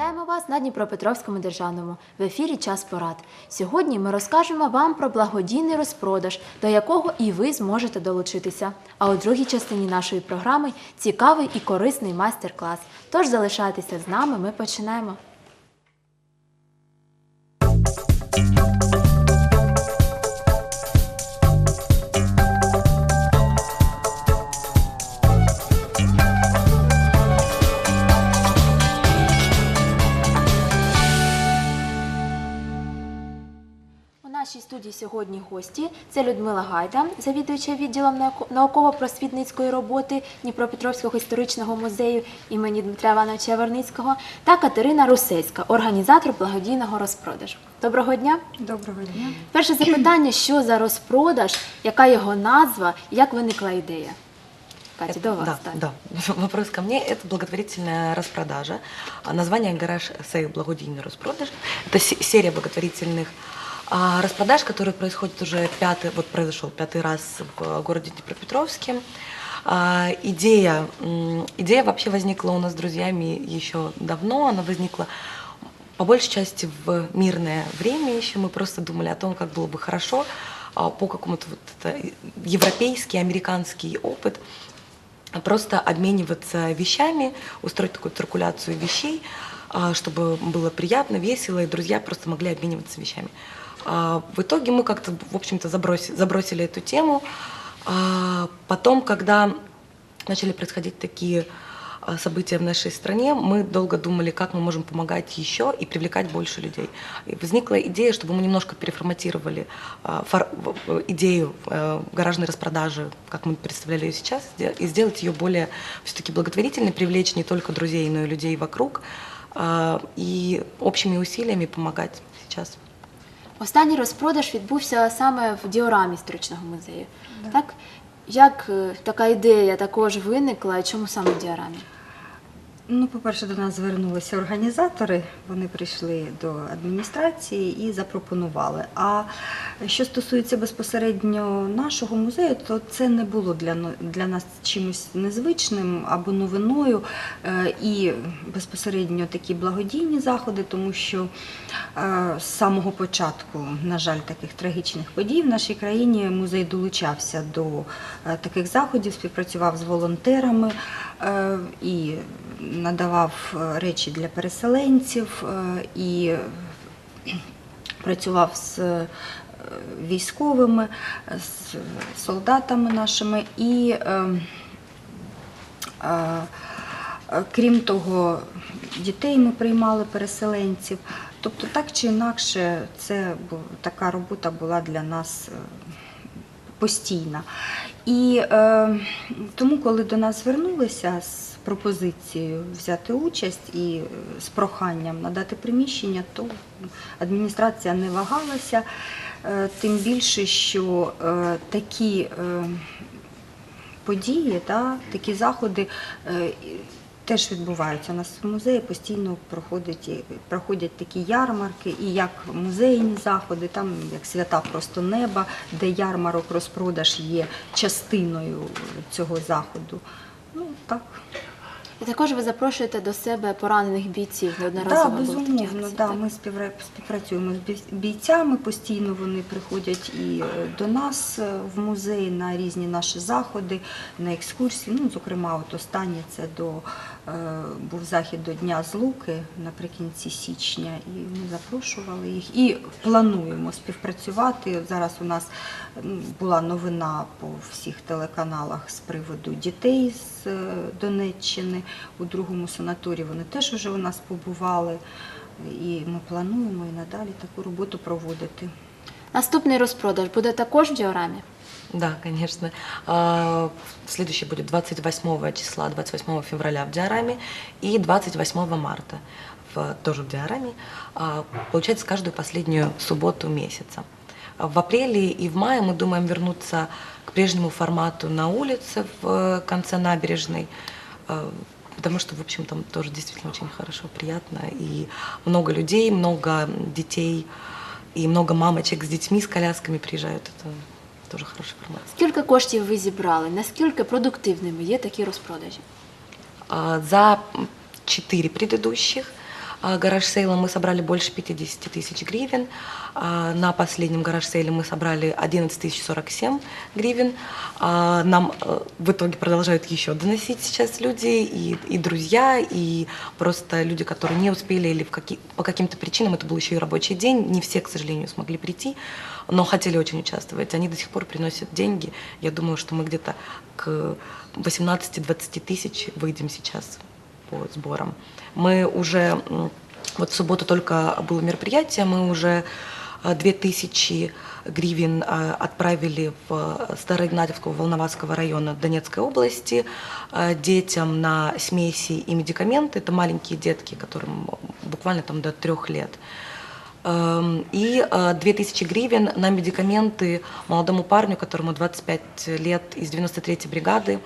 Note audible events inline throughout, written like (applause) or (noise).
Вітаємо вас на Дніпропетровському державному в ефірі Час порад. Сьогодні ми розкажемо вам про благодійний розпродаж, до якого і ви зможете долучитися. А у другій частині нашої програми цікавий і корисний майстер-клас. Тож залишайтеся з нами. Ми починаємо. нашій студії сьогодні гості це Людмила Гайда, завідуюча відділом науко- науково-просвітницької роботи Дніпропетровського історичного музею імені Дмитра Івановича Верницького, та Катерина Русецька, організатор благодійного розпродажу. Доброго дня! Доброго дня. Перше запитання: що за розпродаж, яка його назва, як виникла ідея? Катя, до вас. да, так. да. (laughs) Вопрос ко мне. Это благотворительная распродажа. А Название «Гараж Сейл. Благодійный распродаж». Это се- серия благотворительных а, распродаж, которые происходят уже пятый, вот произошел пятый раз в городе Днепропетровске. А, Идея, идея вообще возникла у нас с друзьями еще давно. Она возникла по большей части в мирное время еще. Мы просто думали о том, как было бы хорошо а, по какому-то вот это европейский, американский опыт просто обмениваться вещами, устроить такую циркуляцию вещей, а, чтобы было приятно, весело, и друзья просто могли обмениваться вещами. А, В итоге мы как-то, в общем-то, забросили, забросили эту тему. А, Потом, когда начали происходить такие а, события в нашей стране, мы долго думали, как мы можем помогать еще и привлекать больше людей. И возникла идея, чтобы мы немножко переформатировали фор- идею э, гаражной распродажи, как мы представляли ее сейчас, и сделать ее более все-таки благотворительной, привлечь не только друзей, но и людей вокруг, и общими усилиями помогать сейчас. Останній розпродаж відбувся саме в діорамі історичного музею. Так? Як е, така ідея також виникла і чому саме в діорамі? Ну, по-перше, до нас звернулися організатори. Вони прийшли до адміністрації і запропонували. А що стосується безпосередньо нашого музею, то це не було для, для нас чимось незвичним або новиною. Е, І безпосередньо такі благодійні заходи, тому що е, з самого початку, на жаль, таких трагічних подій в нашій країні музей долучався до е, таких заходів, співпрацював з волонтерами і надавав е, речі для переселенців е, і працював з е, військовими, з солдатами нашими і е, е, Крім того, дітей ми приймали переселенців. Тобто, так чи інакше, це така робота була для нас постійна. І е, тому, коли до нас звернулися з пропозицією взяти участь і е, з проханням надати приміщення, то адміністрація не вагалася, Е, тим більше, що е, такі події, такі заходи теж відбуваються. У нас в музеї постійно проходять такі ярмарки, і як музейні заходи, там як свята просто неба, де ярмарок розпродаж є частиною цього заходу. Ну так. І також ви запрошуєте до себе поранених бійців неодноразово. Так, безумовно, да, так? ми співпрацюємо з бійцями, постійно вони приходять і е, до нас е, в музей на різні наші заходи, на екскурсії. Ну, зокрема, от останнє це до був захід до Дня Злуки наприкінці січня, і ми запрошували їх і плануємо співпрацювати. Зараз у нас була новина по всіх телеканалах з приводу дітей з е, Донеччини у другому санаторії. Вони теж вже у нас побували, і ми плануємо і надалі таку роботу проводити. Наступний розпродаж буде також в діорамі. Да, конечно. А, Следующий будет 28 числа, 28 февраля в Диораме и 28 марта в, тоже в Диораме. А, Получается, каждую последнюю субботу месяца. В апреле и в мае мы думаем вернуться к прежнему формату на улице в конце набережной, а, потому что, в общем, там тоже действительно очень хорошо, приятно, и много людей, много детей, и много мамочек с детьми, с колясками приезжают. Это тоже хороший формат. Скільки коштів ви зібрали? Наскільки продуктивними є такі розпродажі? А, За четыре предыдущих А, Гараж сейла мы собрали больше 50 тысяч гривен. А, На последнем гараж сейле мы собрали 11 тысяч 47 гривен. А, Нам э, в итоге продолжают еще доносить сейчас люди, и, и друзья, и просто люди, которые не успели или в каки- по каким-то причинам, это был еще и рабочий день, не все, к сожалению, смогли прийти, но хотели очень участвовать. Они до сих пор приносят деньги. Я думаю, что мы где-то к 18-20 тысяч выйдем сейчас по сборам. Мы уже, вот в субботу только было мероприятие, мы уже э, 2000 гривен э, отправили в э, Староигнатьевского Волноваского района Донецкой области э, детям на смеси и медикаменты. Это маленькие детки, которым буквально там до трех лет. Эм, И э, 2000 гривен на медикаменты молодому парню, которому 25 лет из 93-й бригады.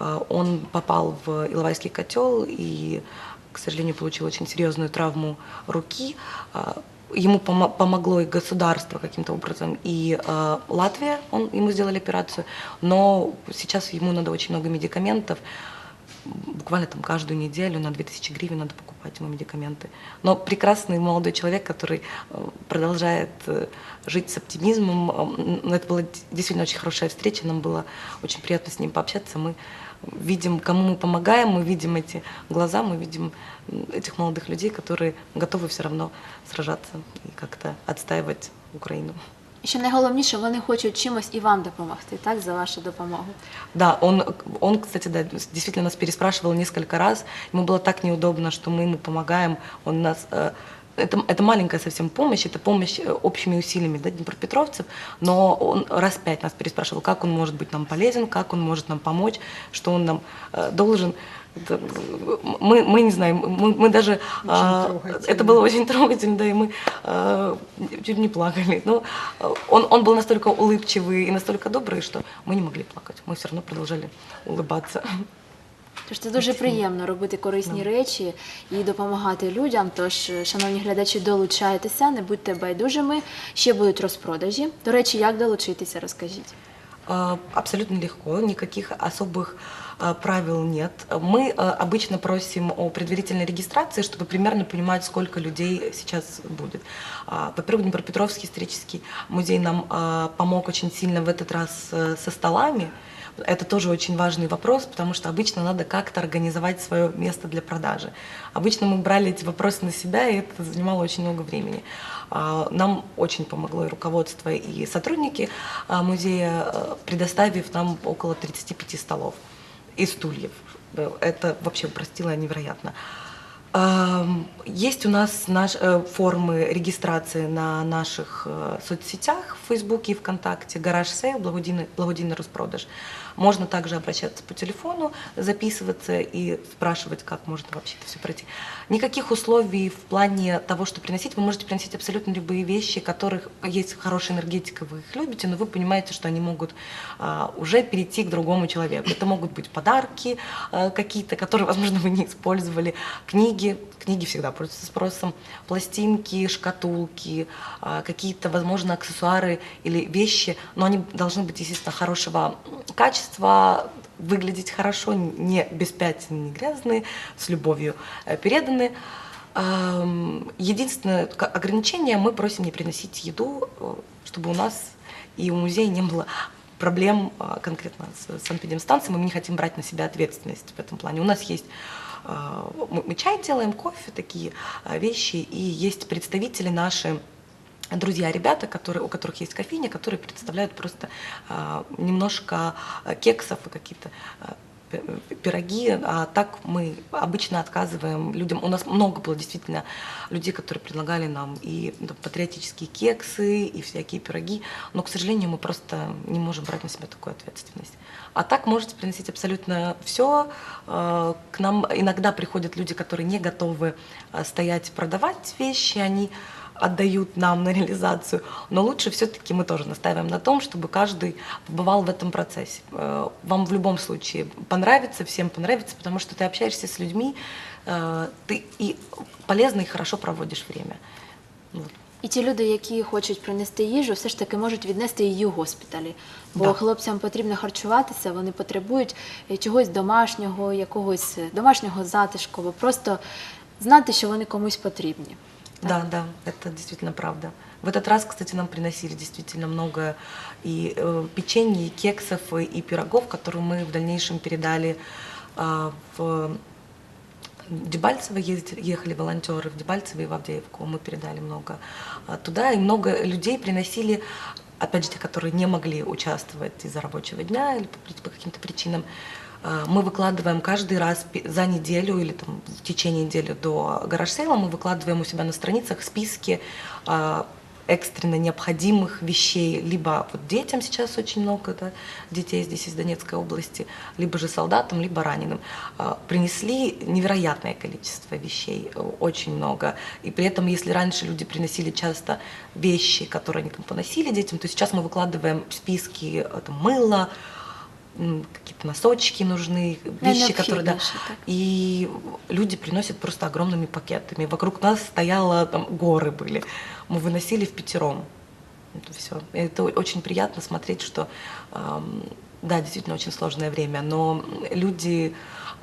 Э, Он попал в Иловайский котел и, к сожалению, получил очень серьезную травму руки. Э, Ему помо- помогло и государство каким-то образом, и э, Латвия, он, ему сделали операцию, но сейчас ему надо очень много медикаментов, буквально там каждую неделю на 2000 гривен надо покупать ему медикаменты. Но прекрасный молодой человек, который э, продолжает э, жить с оптимизмом. М, Это была действительно очень хорошая встреча, нам было очень приятно с ним пообщаться. Мы видим, кому мы помогаем, мы видим эти глаза, мы видим этих молодых людей, которые готовы все равно сражаться и как-то отстаивать Украину. І що найголовніше, вони хочуть чимось і вам допомогти, так, за вашу допомогу. Да, он, он, кстати, да, действительно нас переспрашивал несколько раз. Ему было так неудобно, что мы ему помогаем. Он нас э, это, это маленькая совсем помощь, это помощь э, общими усилиями да, днепропетровцев, но он раз пять нас переспрашивал, как он может быть нам полезен, как он может нам помочь, что он нам э, должен. Это, э, мы, мы не знаем, мы, мы даже... а, это было очень трогательно, да, и мы э, чуть не плакали. Но э, он, он был настолько улыбчивый и настолько добрый, что мы не могли плакать. Мы все равно продолжали улыбаться. Тож це дуже приємно робити корисні речі і допомагати людям. Тож, е, шановні глядачі, долучайтеся, не будьте байдужими. Ще будуть розпродажі. До речі, як долучитися, розкажіть. Э, Абсолютно легко, никаких особых э, правил нет. Мы э, обычно просим о предварительной регистрации, чтобы примерно понимать, сколько людей сейчас будет. А, Во-первых, Днепропетровский исторический музей нам э, помог очень сильно в этот раз э, со столами. Это тоже очень важный вопрос, потому что обычно надо как-то организовать свое место для продажи. Обычно мы брали эти вопросы на себя, и это занимало очень много времени. А, Нам очень помогло и руководство, и сотрудники а, музея, э, предоставив нам около 35 столов и стульев. Э, Это вообще упростило невероятно. Есть у нас наш, э, формы регистрации на наших соцсетях в Фейсбуке и ВКонтакте. Гараж сейл, благодійний, благодійний розпродаж. Можно также обращаться по телефону, записываться и спрашивать, как можно вообще это все пройти. Никаких условий в плане того, что приносить. Вы можете приносить абсолютно любые вещи, которых есть хорошая энергетика, вы их любите, но вы понимаете, что они могут а, уже перейти к другому человеку. Это могут быть подарки а, какие-то, которые, возможно, вы не использовали, книги, книги всегда пользуются спросом, пластинки, шкатулки, а, какие-то, возможно, аксессуары или вещи, но они должны быть, естественно, хорошего качества, выглядеть хорошо, не без пятен, не грязные, с любовью э, переданы. Ам, Единственное ограничение, мы просим не приносить еду, э, чтобы у нас и у музея не было проблем а, конкретно с санэпидемстанцией. Мы не хотим брать на себя ответственность в этом плане. У нас есть мы чай делаем, кофе, такие вещи, и есть представители наши, друзья, ребята, которые, у которых есть кофейня, которые представляют просто а, немножко а, кексов и какие-то а, пи- пироги, а так мы обычно отказываем людям. У нас много было действительно людей, которые предлагали нам и ну, патриотические кексы, и всякие пироги, но, к сожалению, мы просто не можем брать на себя такую ответственность. А так можете приносить абсолютно все. К нам иногда приходят люди, которые не готовы стоять продавать вещи, они отдают нам на реализацию, но лучше все-таки мы тоже настаиваем на том, чтобы каждый побывал в этом процессе. Э, Вам в любом случае понравится, всем понравится, потому что ты общаешься с людьми, э, ты и полезно и хорошо проводишь время. Вот. І ті люди, які хочуть принести їжу, все ж таки можуть віднести її у госпіталі. Бо Да. хлопцям потрібно харчуватися, вони потребують е, чогось домашнього, якогось е, домашнього затишку, або просто знати, що вони комусь потрібні. Да, да, это действительно правда. В этот раз, кстати, нам приносили действительно много и э, печенья, и кексов, и, и пирогов, которые мы в дальнейшем передали а, в Дебальцево ездили, ехали волонтеры в Дебальцево и в Авдеевку, мы передали много а, туда, и много людей приносили, опять же, те, которые не могли участвовать из-за рабочего дня или по, по каким-то причинам, мы выкладываем каждый раз за неделю или там, в течение недели до гараж-сейла, мы выкладываем у себя на страницах списки а, экстренно необходимых вещей, либо вот детям сейчас очень много да, детей здесь из Донецкой области, либо же солдатам, либо раненым. А, Принесли невероятное количество вещей, очень много. И при этом, если раньше люди приносили часто вещи, которые они там поносили детям, то сейчас мы выкладываем списки э, там, мыла, какие-то носочки нужны, вещи, которые, да, Найнеобхідніше, так. и люди приносят просто огромными пакетами. Вокруг нас стояло, там, горы были. Мы выносили в пятером. Это все. Это о- очень приятно смотреть, что, ам, да, действительно очень сложное время, но люди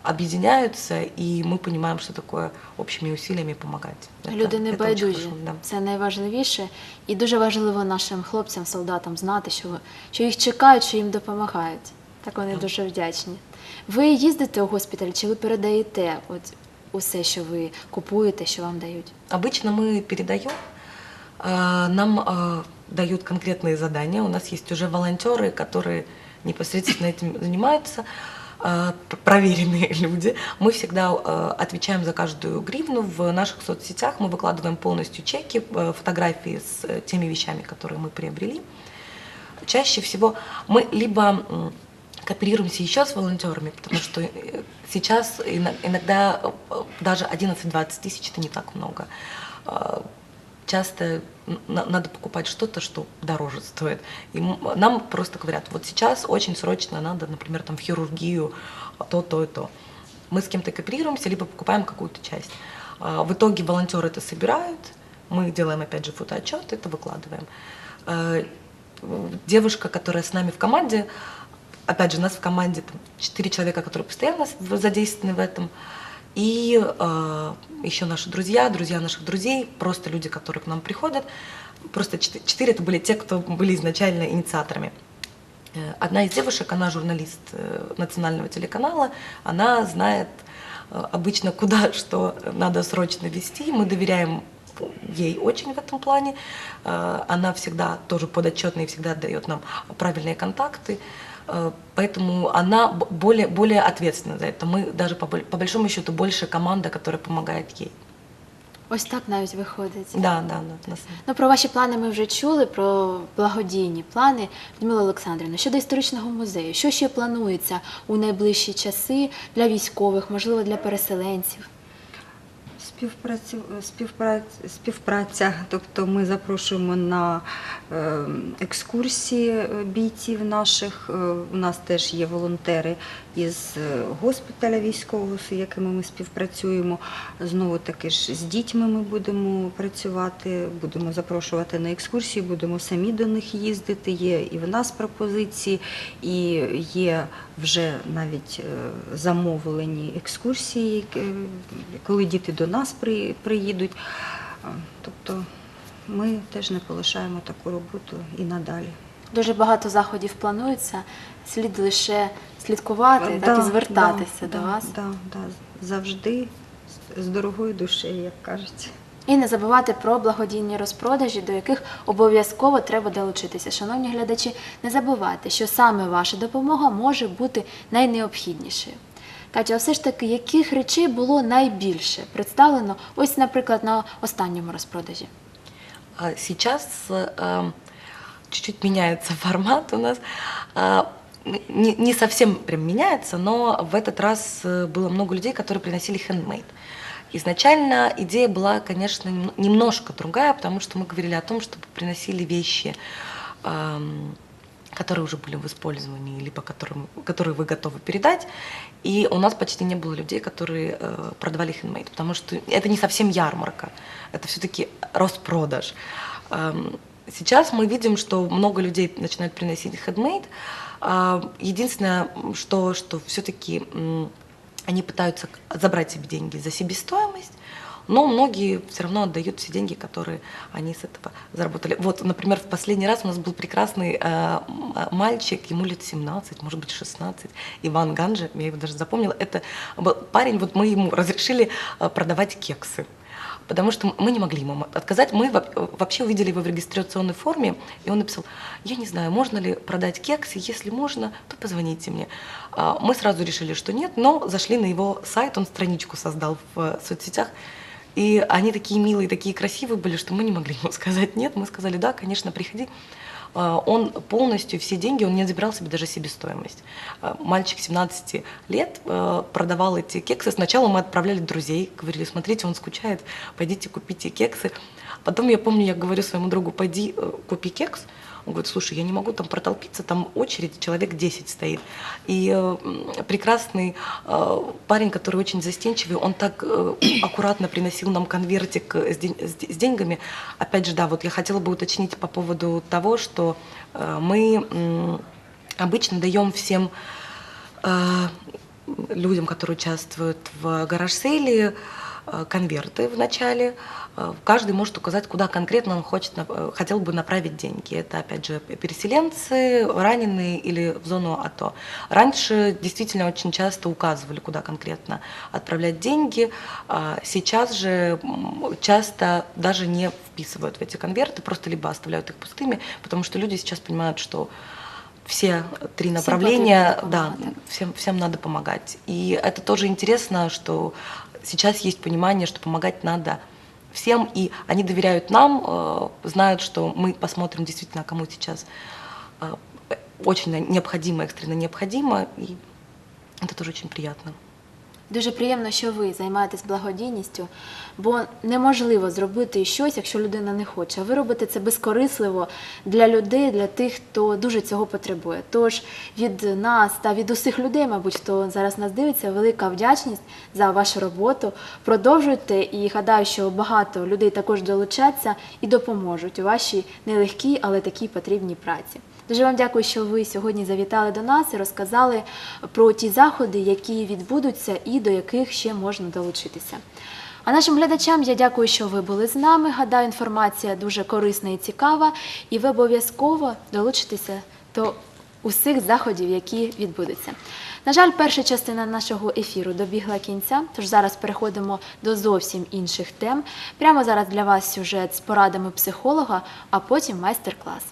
объединяются, и мы понимаем, что такое общими усилиями помогать. Это- Люди не это очень байдужі. хорошо, да. Це найважливіше. І дуже важливо нашим хлопцям, солдатам знати, що, ви- що їх чекають, що їм допомагають. Так вони Так. дуже вдячні. Ви їздите у госпіталь, чи ви передаєте от усе, що ви купуєте, що вам дають? Обычно мы передаем, а, нам а, дают конкретные задания. У нас есть уже волонтеры, которые непосредственно этим занимаются, а, п- проверенные (laughs) люди. Мы всегда а, отвечаем за каждую гривну. В наших соцсетях мы выкладываем полностью чеки, э, фотографии с э, теми вещами, которые мы приобрели. Чаще всего мы либо м, кооперируемся еще с волонтерами, потому что э, сейчас ино- иногда э, даже 11-20 тысяч это не так много. А, Часто надо покупать что-то, что дороже стоит. И нам просто говорят, вот сейчас очень срочно надо, например, там в хирургию то, то и то. Мы с кем-то кооперируемся, либо покупаем какую-то часть. А, В итоге волонтеры это собирают, мы делаем опять же фотоотчет, это выкладываем. Э, Девушка, которая с нами в команде, опять же, у нас в команде там, 4 человека, которые постоянно задействованы в этом, и э, еще наши друзья, друзья наших друзей, просто люди, которые к нам приходят. Просто чет- четыре это были те, кто были изначально инициаторами. Э, Одна из девушек, она журналист э, национального телеканала, она знает э, обычно, куда (laughs) что надо срочно вести. Мы доверяем ей очень в этом плане. Она всегда тоже подотчетная и всегда дает нам правильные контакты. Э, Поэтому она б- более, более ответственна за это. Мы даже по, боль- по большому счету больше команда, которая помогает ей. Ось так навіть виходить. Да, да, да. нас- Ну, про ваші плани ми вже чули, про благодійні плани. Людмила Олександрівна, щодо історичного музею, що ще планується у найближчі часи для військових, можливо, для переселенців? Співпрацю, співпраця, співпраця, тобто ми запрошуємо на е, екскурсії е, бійців наших. Е, У нас теж є волонтери із е, госпіталя військового, з якими ми співпрацюємо. Знову таки ж з дітьми ми будемо працювати, будемо запрошувати на екскурсії, будемо самі до них їздити. Є і в нас пропозиції, і є вже навіть замовлені екскурсії, коли діти до нас при- приїдуть. Тобто ми теж не полишаємо таку роботу і надалі. Дуже багато заходів планується. Слід лише слідкувати, так і звертатися да, до да, вас. Да, да, завжди з дорогою душею, як кажуть. І не забувати про благодійні розпродажі, до яких обов'язково треба долучитися. Шановні глядачі, не забувайте, що саме ваша допомога може бути найнеобхіднішою. Катя, все ж таки, яких речей було найбільше представлено, ось, наприклад, на останньому розпродажі? А Сейчас э, чуть-чуть меняется (laughs) формат у нас. А, Не, не совсем прям меняется, но в этот раз э, было много людей, которые приносили хендмейд. Изначально идея была, конечно, нем- немножко другая, потому что мы говорили о том, чтобы приносили вещи, ам, которые уже были в использовании, либо которым, которые вы готовы передать. И у нас почти не было людей, которые э, продавали хендмейд, потому что это не совсем ярмарка, это все-таки распродаж. Эм, Сейчас мы видим, что много людей начинают приносить хендмейд. А, Единственное, что, что все-таки они пытаются забрать себе деньги за себестоимость, но многие все равно отдают все деньги, которые они с этого заработали. Вот, например, в последний раз у нас был прекрасный э, мальчик, ему лет 17, может быть 16, Иван Ганжи, я его даже запомнила. Это был парень, вот мы ему разрешили э, продавать кексы потому что мы не могли ему отказать. Мы во- вообще увидели его в регистрационной форме, и он написал, я не знаю, можно ли продать кексы, если можно, то позвоните мне. А, Мы сразу решили, что нет, но зашли на его сайт, он страничку создал в э, соцсетях, и они такие милые, такие красивые были, что мы не могли (laughs) ему сказать нет. Мы сказали, да, конечно, приходи. А, Он полностью все деньги, он не забирал себе даже себестоимость. А, Мальчик 17 лет э, продавал эти кексы. Сначала мы отправляли друзей, говорили, смотрите, он скучает, пойдите купите кексы. Потом я помню, я говорю своему другу, пойди э, купи кекс. Он говорит, слушай, я не могу там протолпиться, там очередь, человек 10 стоит. И э, прекрасный э, парень, который очень застенчивый, он так э, (clears throat) аккуратно приносил нам конвертик э, с, день- с с деньгами. Опять же, да, вот я хотела бы уточнить по поводу того, что э, мы м, обычно даем всем э, людям, которые участвуют в гараж-сейле, э, конверты в начале. Э, Каждый может указать, куда конкретно он хочет, э, хотел бы направить деньги. Это, опять же, переселенцы, раненые или в зону АТО. Раньше действительно очень часто указывали, куда конкретно отправлять деньги. А Сейчас же часто даже не вписывают в эти конверты, просто либо оставляют их пустыми, потому что люди сейчас понимают, что все три направления, потрібно да, всем, всем надо помогать. И это тоже интересно, что сейчас есть понимание, что помогать надо всем, и они доверяют нам, э, знают, что мы посмотрим действительно, кому сейчас э, очень необходимо, экстренно необходимо, и это тоже очень приятно. Дуже приємно, що ви займаєтесь благодійністю, бо неможливо зробити щось, якщо людина не хоче. Ви робите це безкорисливо для людей, для тих, хто дуже цього потребує. Тож від нас та від усіх людей, мабуть, хто зараз нас дивиться, велика вдячність за вашу роботу. Продовжуйте і гадаю, що багато людей також долучаться і допоможуть у вашій нелегкій, але такій потрібній праці. Дуже вам дякую, що ви сьогодні завітали до нас і розказали про ті заходи, які відбудуться до яких ще можна долучитися. А нашим глядачам я дякую, що ви були з нами. Гадаю, інформація дуже корисна і цікава, і ви обов'язково долучитеся до усіх заходів, які відбудуться. На жаль, перша частина нашого ефіру добігла кінця, тож зараз переходимо до зовсім інших тем. Прямо зараз для вас сюжет з порадами психолога, а потім майстер-клас.